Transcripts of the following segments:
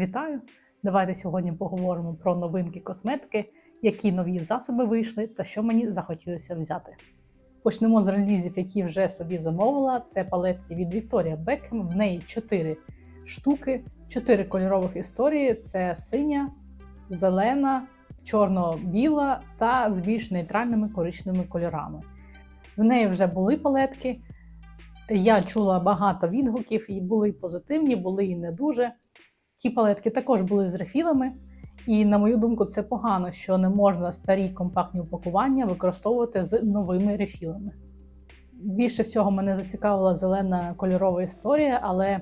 Вітаю! Давайте сьогодні поговоримо про новинки косметики, які нові засоби вийшли та що мені захотілося взяти. Почнемо з релізів, які вже собі замовила. Це палетки від Victoria Beckham. В неї 4 штуки, 4 кольорових історії: це синя, зелена, чорно-біла та з більш нейтральними коричневими кольорами. В неї вже були палетки. Я чула багато відгуків, і були і позитивні, були і не дуже. Ті палетки також були з рефілами, і, на мою думку, це погано, що не можна старі компактні упакування використовувати з новими рефілами. Більше всього мене зацікавила зелена кольорова історія, але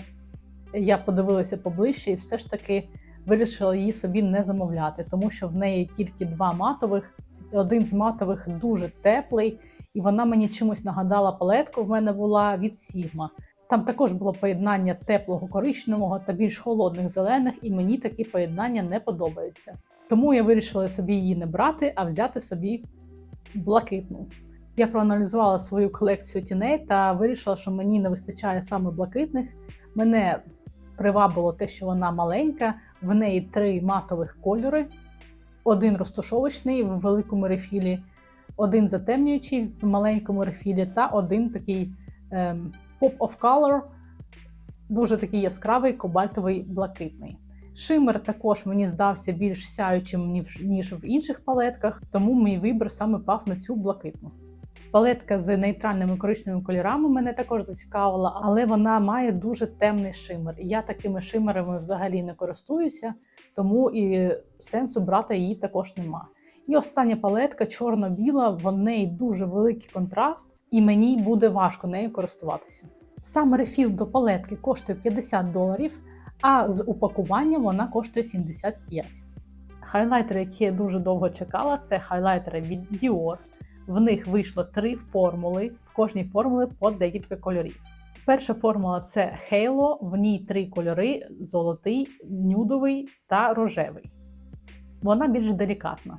я подивилася поближче і все ж таки вирішила її собі не замовляти, тому що в неї тільки два матових, один з матових дуже теплий, і вона мені чимось нагадала палетку. В мене була від Sigma. Там також було поєднання теплого коричневого та більш холодних зелених, і мені такі поєднання не подобаються. Тому я вирішила собі її не брати, а взяти собі блакитну. Я проаналізувала свою колекцію тіней та вирішила, що мені не вистачає саме блакитних. Мене привабило те, що вона маленька, в неї три матових кольори: один розташовочний в великому рефілі, один затемнюючий в маленькому рефілі, та один такий. Ем, Pop of Color дуже такий яскравий кобальтовий блакитний. Шимер також мені здався більш сяючим, ніж в інших палетках, тому мій вибір саме пав на цю блакитну. Палетка з нейтральними коричневими кольорами мене також зацікавила, але вона має дуже темний шимер. Я такими шимерами взагалі не користуюся, тому і сенсу брати її також нема. І остання палетка чорно-біла, в неї дуже великий контраст і мені буде важко нею користуватися. Сам рефіл до палетки коштує 50 доларів, а з упакуванням вона коштує 75. Хайлайтери, які я дуже довго чекала, це хайлайтери від Dior. В них вийшло три формули, в кожній формулі по декілька кольорів. Перша формула це Halo, в ній три кольори: золотий, нюдовий та рожевий. Вона більш делікатна.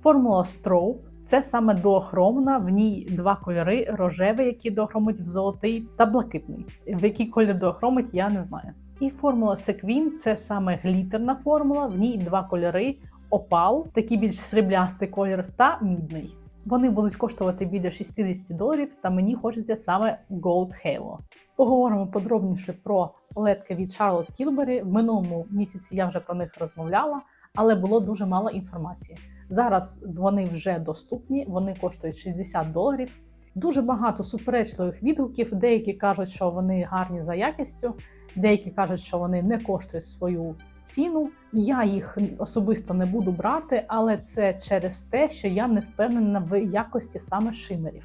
Формула Strobe це саме доохромна, в ній два кольори: рожевий, який доохромить в золотий, та блакитний. В який колір доохромить, я не знаю. І формула Секвін це саме глітерна формула, в ній два кольори: опал, такий більш сріблястий колір, та мідний. Вони будуть коштувати біля 60 доларів, та мені хочеться саме Gold Halo. Поговоримо подробніше про ледки від Charlotte Tilbury. В минулому місяці я вже про них розмовляла, але було дуже мало інформації. Зараз вони вже доступні, вони коштують 60 доларів. Дуже багато суперечливих відгуків. Деякі кажуть, що вони гарні за якістю, деякі кажуть, що вони не коштують свою ціну. Я їх особисто не буду брати, але це через те, що я не впевнена в якості саме шимерів.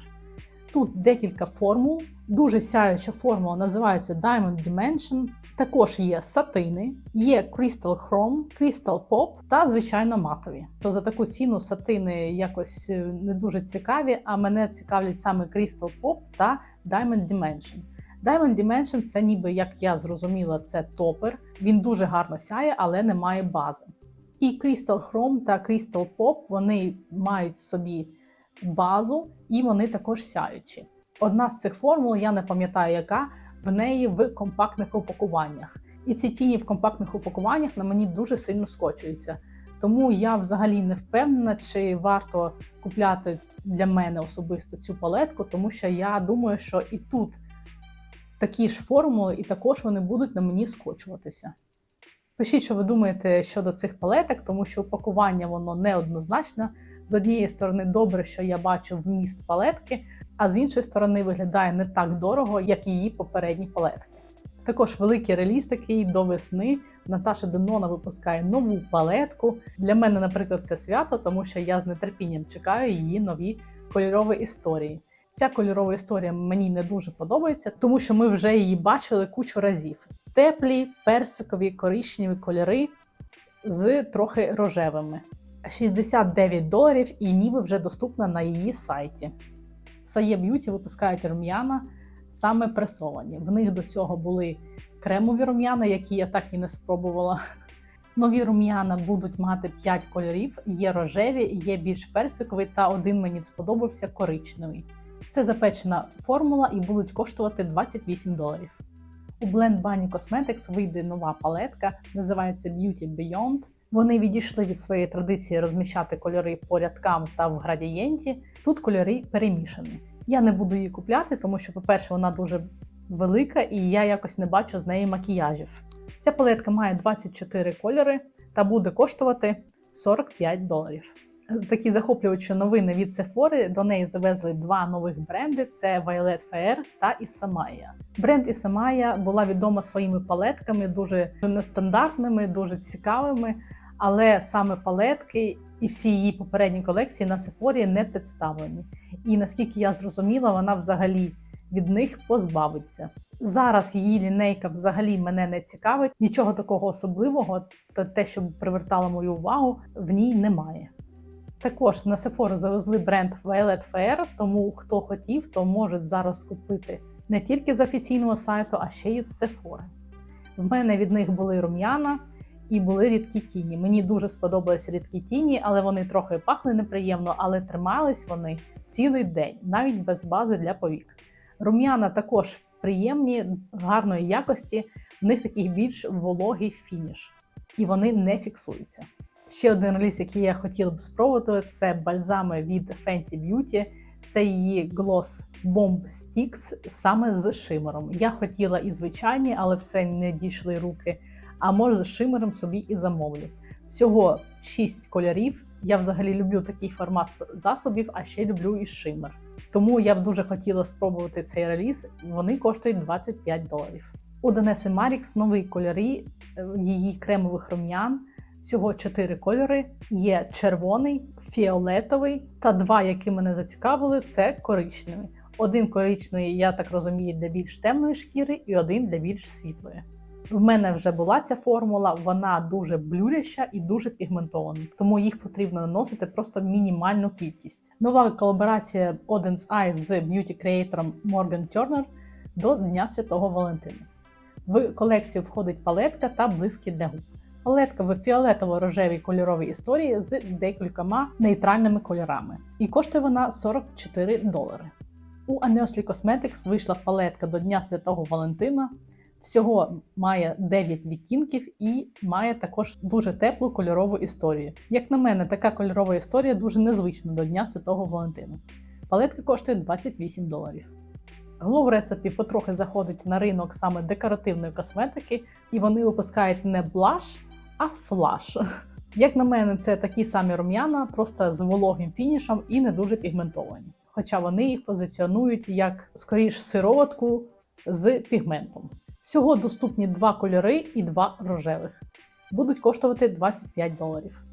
Тут декілька формул. Дуже сяюча формула називається Diamond Dimension. Також є сатини, є Crystal Chrome, Crystal Pop та, звичайно, матові. То за таку ціну сатини якось е, не дуже цікаві, а мене цікавлять саме Crystal Pop та Diamond Dimension. Diamond Dimension це ніби, як я зрозуміла, це топер. Він дуже гарно сяє, але не має бази. І Crystal Chrome та Crystal Pop вони мають собі базу і вони також сяючі. Одна з цих формул, я не пам'ятаю, яка в неї в компактних упакуваннях. І ці тіні в компактних упакуваннях на мені дуже сильно скочуються. Тому я взагалі не впевнена, чи варто купляти для мене особисто цю палетку, тому що я думаю, що і тут такі ж формули, і також вони будуть на мені скочуватися. Пишіть, що ви думаєте щодо цих палеток, тому що упакування воно неоднозначне. З однієї сторони, добре, що я бачу вміст палетки, а з іншої сторони, виглядає не так дорого, як її попередні палетки. Також великий реліз такий до весни. Наташа Денона випускає нову палетку. Для мене, наприклад, це свято, тому що я з нетерпінням чекаю її нові кольорові історії. Ця кольорова історія мені не дуже подобається, тому що ми вже її бачили кучу разів. Теплі, персикові, коричневі кольори з трохи рожевими. 69 доларів і ніби вже доступна на її сайті. Сає Б'юті випускають рум'яна саме пресовані. В них до цього були кремові рум'яна, які я так і не спробувала. Нові рум'яна будуть мати 5 кольорів: є рожеві, є більш персиковий, та один мені сподобався коричневий. Це запечена формула і будуть коштувати 28 доларів. У Blend Bunny Cosmetics вийде нова палетка, називається Beauty Beyond. Вони відійшли від своєї традиції розміщати кольори по рядкам та в градієнті. Тут кольори перемішані. Я не буду її купляти, тому що, по-перше, вона дуже велика і я якось не бачу з неї макіяжів. Ця палетка має 24 кольори та буде коштувати 45 доларів. Такі захоплюючі новини від Sephora. До неї завезли два нових бренди: це Violet Fair та Isamaya. Бренд Isamaya була відома своїми палетками, дуже нестандартними, дуже цікавими. Але саме палетки і всі її попередні колекції на Sephora не представлені. І наскільки я зрозуміла, вона взагалі від них позбавиться. Зараз її лінейка взагалі мене не цікавить. Нічого такого особливого та те, що привертало мою увагу, в ній немає. Також на Sephora завезли бренд Violet Fair, тому хто хотів, то може зараз купити не тільки з офіційного сайту, а ще й з Sephora. В мене від них були рум'яна і були рідкі тіні. Мені дуже сподобалися рідкі тіні, але вони трохи пахли неприємно, але тримались вони цілий день, навіть без бази для повік. Рум'яна також приємні, гарної якості, в них такий більш вологий фініш, і вони не фіксуються. Ще один реліз, який я хотіла б спробувати, це бальзами від Fenty Beauty. Це її Gloss Bomb Sticks саме з шимером. Я хотіла і звичайні, але все не дійшли руки. А може з шимером собі і замовлю. Всього 6 кольорів. Я взагалі люблю такий формат засобів, а ще люблю і шимер. Тому я б дуже хотіла спробувати цей реліз. Вони коштують 25 доларів. У Денеси Марікс нові кольори е, її кремових рум'ян. Всього 4 кольори: є червоний, фіолетовий та два, які мене зацікавили, це коричневий. Один коричневий, я так розумію, для більш темної шкіри, і один для більш світлої. В мене вже була ця формула, вона дуже блюряща і дуже пігментована, тому їх потрібно наносити просто мінімальну кількість. Нова колаборація Odin's Eye з б'юті-креатором Morgan Turner до Дня Святого Валентина. В колекцію входить палетка та блиски для губ. Палетка в фіолетово-рожевій кольоровій історії з декількома нейтральними кольорами. І коштує вона 44 долари. У Annersly Cosmetics вийшла палетка до Дня Святого Валентина. Всього має 9 відтінків і має також дуже теплу кольорову історію. Як на мене, така кольорова історія дуже незвична до Дня Святого Валентина. Палетка коштує 28 доларів. Glow Recipe потрохи заходить на ринок саме декоративної косметики, і вони випускають не блаш, а флаш. Як на мене, це такі самі рум'яна, просто з вологим фінішем і не дуже пігментовані. Хоча вони їх позиціонують як скоріш сироватку з пігментом. Всього доступні два кольори і два рожевих. Будуть коштувати 25 доларів.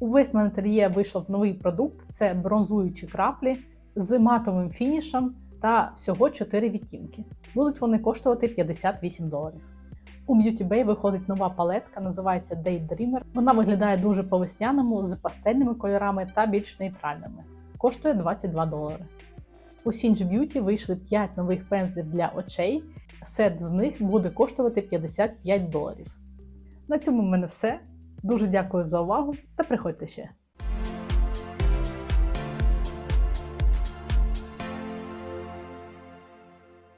У Westman Atelier вийшов новий продукт це бронзуючі краплі з матовим фінішем та всього 4 відтінки. Будуть вони коштувати 58 доларів. У Beauty Bay виходить нова палетка, називається Daydreamer. Вона виглядає дуже по-весняному з пастельними кольорами та більш нейтральними. Коштує 22 долари. У Singe Beauty вийшли 5 нових пензлів для очей. Сет з них буде коштувати 55 доларів. На цьому в мене все. Дуже дякую за увагу та приходьте ще!